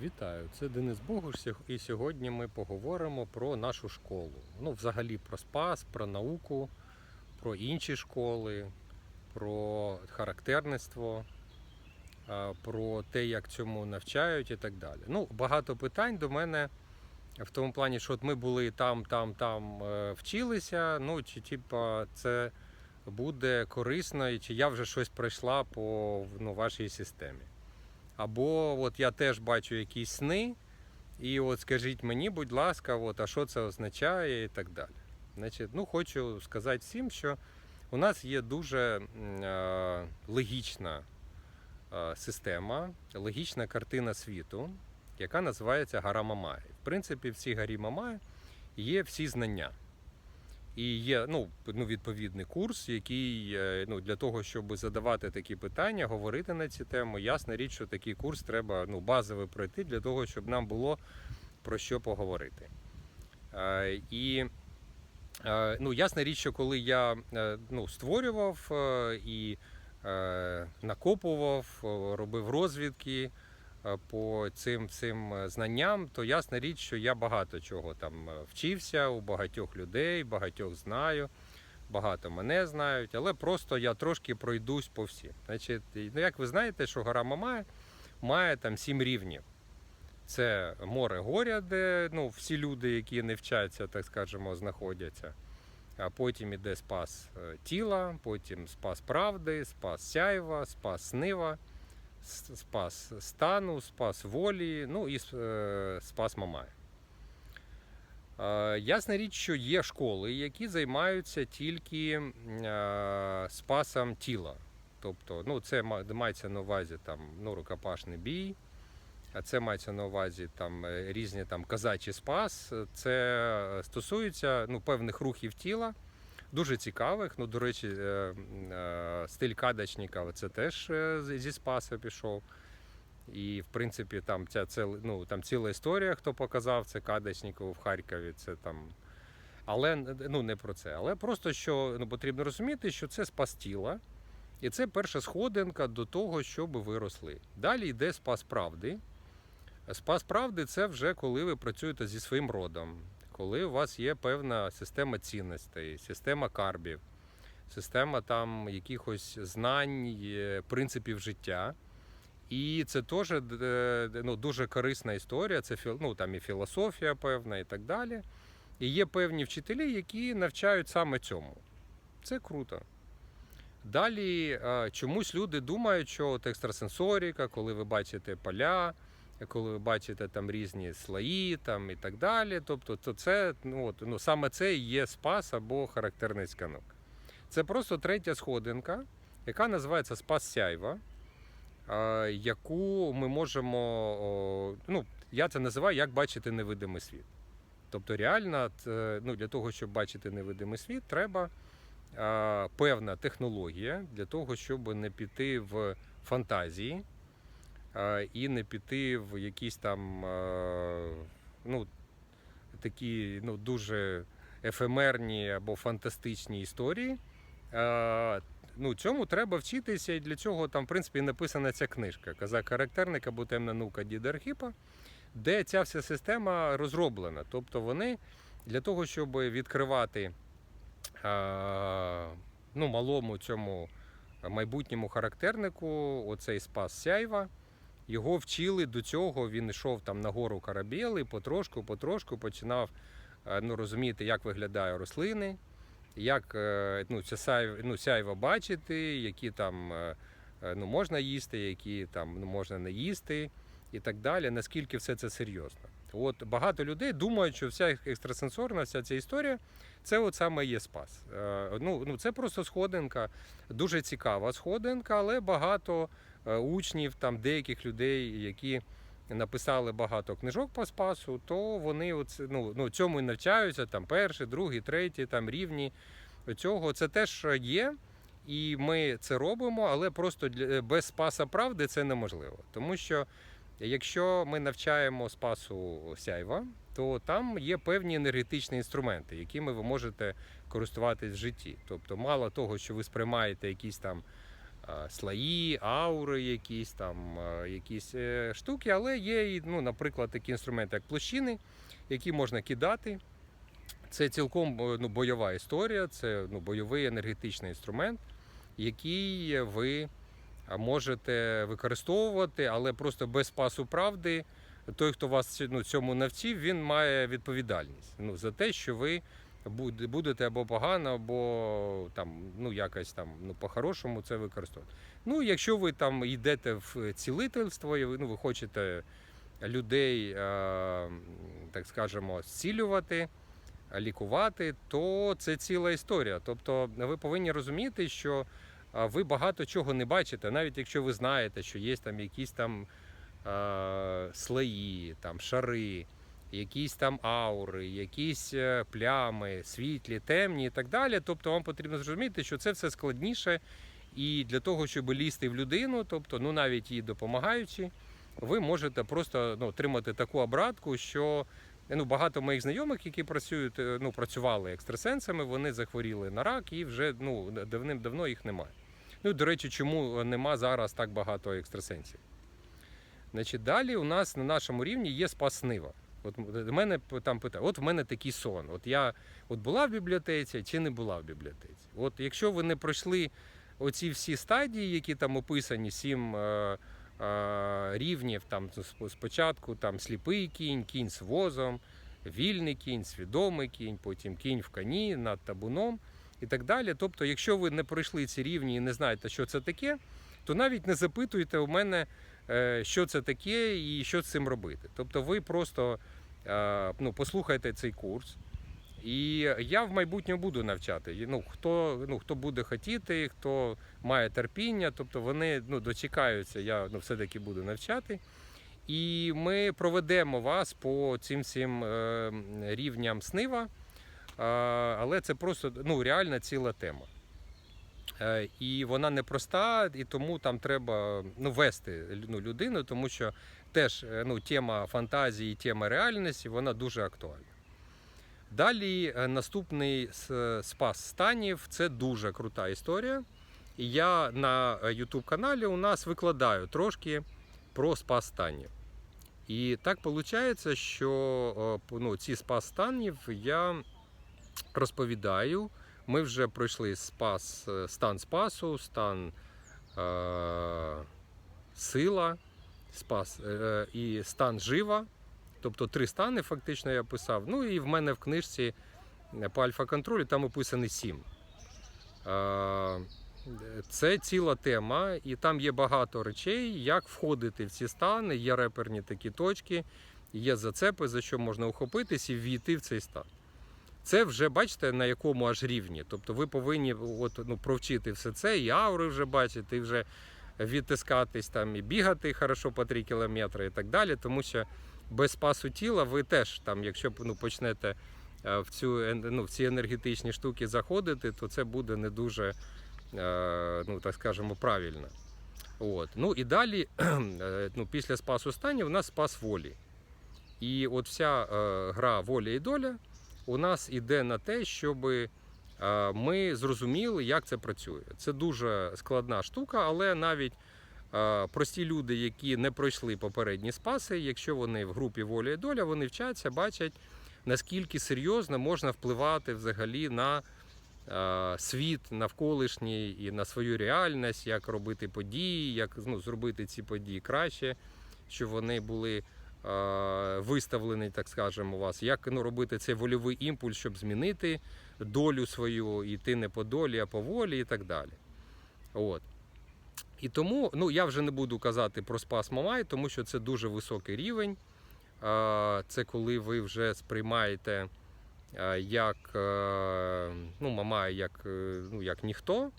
Вітаю, це Денис Богуш, і сьогодні ми поговоримо про нашу школу. Ну, взагалі про спас, про науку, про інші школи, про характерництво, про те, як цьому навчають і так далі. Ну, багато питань до мене в тому плані, що от ми були там, там, там е, вчилися. Ну, чи типа це буде корисно, і чи я вже щось пройшла по ну, вашій системі. Або от я теж бачу якісь сни, і от скажіть мені, будь ласка, от, а що це означає і так далі. Значить, ну, хочу сказати всім, що у нас є дуже е, логічна е, система, логічна картина світу, яка називається Гара Мамай. В принципі, в цій горі Мамай є всі знання. І є ну, ну, відповідний курс, який е, ну, для того, щоб задавати такі питання, говорити на ці теми. Ясна річ, що такий курс треба ну, базовий пройти для того, щоб нам було про що поговорити. Е, І е, ну, ясна річ, що коли я ну, створював і накопував, робив розвідки по цим, цим е, знанням, то ясна річ, що я багато чого там е, вчився у багатьох людей, багатьох знаю, багато мене знають, але просто я трошки пройдусь по всім. Значить, ну, як ви знаєте, що гора Мамая має там сім рівнів. Це море горя, де ну, всі люди, які не вчаться, так скажемо, знаходяться. А потім іде спас е, тіла, потім спас правди, спас сяйва, спас нива, спас стану, спас волі, ну і е, спас Мамая. Е, Ясна річ, що є школи, які займаються тільки е, спасом тіла. Тобто, ну, це мається на увазі там, ну, рукопашний бій, а це мається на увазі там різні там казачі спас. Це стосується ну, певних рухів тіла, дуже цікавих. Ну, до речі, е, е, стиль кадачника це теж е, зі спаса пішов. І, в принципі, там ця ну, там ціла історія, хто показав це Кадачникову в Харкові. Це там. Але ну, не про це. Але просто що ну, потрібно розуміти, що це спас тіла. І це перша сходинка до того, щоб ви росли. Далі йде спас правди. Спас правди це вже коли ви працюєте зі своїм родом, коли у вас є певна система цінностей, система карбів, система там якихось знань, принципів життя. І це теж е, ну, дуже корисна історія. Це ну, там і філософія певна, і так далі. І є певні вчителі, які навчають саме цьому. Це круто. Далі е, чомусь люди думають, що от екстрасенсоріка, коли ви бачите поля, коли ви бачите там різні слої там, і так далі. Тобто, то це ну, от, ну, саме це і є спас або характерний сканок. Це просто третя сходинка, яка називається спас сяйва, е, яку ми можемо, ну, я це називаю як бачити невидимий світ. Тобто, реально, т- ну, для того, щоб бачити невидимий світ, треба е, певна технологія для того, щоб не піти в фантазії е, і не піти в якісь там ну, такі ну, дуже ефемерні або фантастичні історії. Ну, цьому треба вчитися, і для цього там, в принципі, написана ця книжка Казак характерник або темна наука Діда Архіпа, де ця вся система розроблена. Тобто вони для того, щоб відкривати ну, малому цьому майбутньому характернику, оцей спас сяйва. Його вчили до цього, він йшов там на гору Карабєли, потрошку, потрошку починав е, ну, розуміти, як виглядають рослини, як е, ну, сяйво, ну, сяйво бачити, які там е, ну, можна їсти, які там ну, можна не їсти і так далі. Наскільки все це серйозно. От багато людей думають, що вся екстрасенсорна, вся ця історія це от саме є спас. Ну, ну, це просто сходинка, дуже цікава сходинка, але багато учнів, там деяких людей, які написали багато книжок по спасу, то вони оце, ну, ну, цьому і навчаються, там перший, другий, третій там рівні цього. Це теж є. І ми це робимо, але просто для, без спаса правди це неможливо. Тому що якщо ми навчаємо спасу сяйва, то там є певні енергетичні інструменти, якими ви можете користуватись в житті. Тобто, мало того, що ви сприймаєте якісь там слої, аури, якісь там якісь е, штуки, але є, ну, наприклад, такі інструменти, як площини, які можна кидати. Це цілком е, ну, бойова історія, це ну, бойовий енергетичний інструмент, який ви можете використовувати, але просто без пасу правди. Той, хто вас ну, цьому навчив, він має відповідальність ну, за те, що ви будете або погано, або там, ну, якось там, ну, по-хорошому це використовувати. Ну, якщо ви там йдете в цілительство, і ви, ну, ви хочете людей, е, так скажемо, зцілювати, лікувати, то це ціла історія. Тобто ви повинні розуміти, що ви багато чого не бачите, навіть якщо ви знаєте, що є там якісь там е, слої, там шари, якісь там аури, якісь е, плями, світлі, темні і так далі. Тобто вам потрібно зрозуміти, що це все складніше. І для того, щоб лізти в людину, тобто, ну навіть їй допомагаючи, ви можете просто ну, отримати таку обратку, що ну, багато моїх знайомих, які працюють, е, ну, працювали екстрасенсами, вони захворіли на рак і вже ну, давним-давно їх немає. Ну, до речі, чому нема зараз так багато екстрасенсів? Значить, далі у нас на нашому рівні є спас Нива. От мене там питають, от в мене такий сон. От я от була в бібліотеці чи не була в бібліотеці. От якщо ви не пройшли оці всі стадії, які там описані, сім е, е, рівнів, там спочатку там сліпий кінь, кінь з возом, вільний кінь, свідомий кінь, потім кінь в коні над табуном і так далі. Тобто, якщо ви не пройшли ці рівні і не знаєте, що це таке, то навіть не запитуйте у мене, е, що це таке і що з цим робити. Тобто, ви просто ну, послухайте цей курс. І я в майбутньому буду навчати. Ну, хто, ну, хто буде хотіти, хто має терпіння, тобто вони ну, дочекаються, я ну, все-таки буду навчати. І ми проведемо вас по цим всім е, рівням снива, е, але це просто ну, реально ціла тема. Е, І вона непроста, і тому там треба ну, вести ну, людину, тому що теж е, ну, тема фантазії, тема реальності, вона дуже актуальна. Далі е, наступний спас станів це дуже крута історія. І я на YouTube каналі у нас викладаю трошки про спас станів. І так виходить, що ну, ці спас станів я розповідаю. Ми вже пройшли спас, е, стан спасу, стан е, сила, спас е, і стан жива. Тобто три стани фактично я писав. Ну і в мене в книжці е, по альфа-контролю там описані сім. Е, Це ціла тема, і там є багато речей, як входити в ці стани, є реперні такі точки, є зацепи, за що можна ухопитись і ввійти в цей стан. Це вже бачите на якому аж рівні. Тобто ви повинні от, ну, провчити все це, і аури вже бачити, і вже відтискатись там, і бігати хорошо по 3 кілометри і так далі. Тому що без спасу тіла ви теж там, якщо ну, почнете е, в цю ну, в ці енергетичні штуки заходити, то це буде не дуже, е, ну так скажемо, правильно. От. Ну і далі, е, ну, після спасу станів, у нас спас волі. І от вся гра воля і доля у нас іде на те, щоб ми зрозуміли, як це працює. Це дуже складна штука, але навіть е, прості люди, які не пройшли попередні спаси, якщо вони в групі воля і доля, вони вчаться, бачать, наскільки серйозно можна впливати взагалі на е, світ навколишній і на свою реальність, як робити події, як ну, зробити ці події краще, щоб вони були е, виставлені, так скажемо, у вас, як ну, робити цей вольовий імпульс, щоб змінити долю свою, йти не по долі, а по волі і так далі. От. І тому ну, я вже не буду казати про спас Мамай, тому що це дуже високий рівень. Е, Це коли ви вже сприймаєте е, як ну, Мамай як, ну, як ніхто.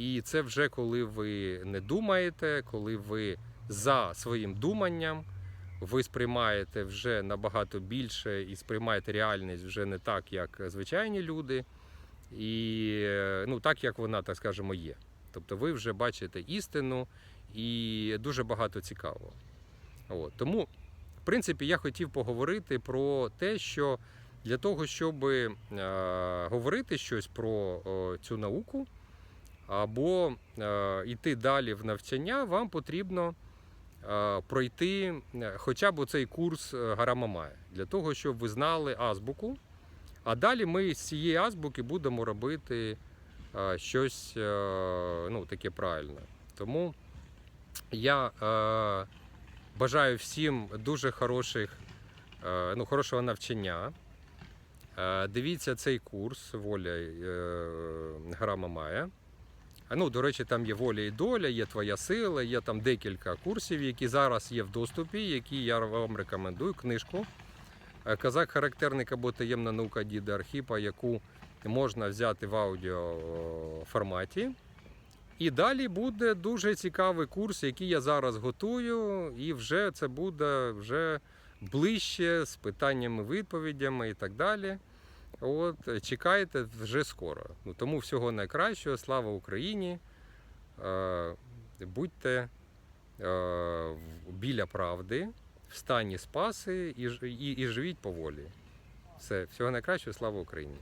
І це вже коли ви не думаєте, коли ви за своїм думанням, ви сприймаєте вже набагато більше і сприймаєте реальність вже не так, як звичайні люди, і е, ну, так, як вона, так скажемо, є. Тобто ви вже бачите істину і дуже багато цікавого. От. Тому, в принципі, я хотів поговорити про те, що для того, щоб е, говорити щось про о, цю науку, або е, йти далі в навчання, вам потрібно е, пройти е, хоча б цей курс е, Гарамамая, для того, щоб ви знали азбуку. А далі ми з цієї азбуки будемо робити е, щось е, ну, таке правильне. Тому я е, бажаю всім дуже хороших, е, ну, хорошого навчання. Е, Дивіться цей курс воля е, Грама Мая. Ну, до речі, там є воля і доля, є твоя сила, є там декілька курсів, які зараз є в доступі, які я вам рекомендую. Книжку Е, Казак характерник або таємна наука діда Архіпа, яку можна взяти в аудіо е, форматі. І далі буде дуже цікавий курс, який я зараз готую, і вже це буде вже ближче з питаннями, відповідями і так далі. От, е, чекайте вже скоро. Ну, тому всього найкращого, слава Україні. Е, будьте е, біля правди, в стані спаси і, і, і живіть поволі. Все, всього найкращого, слава Україні.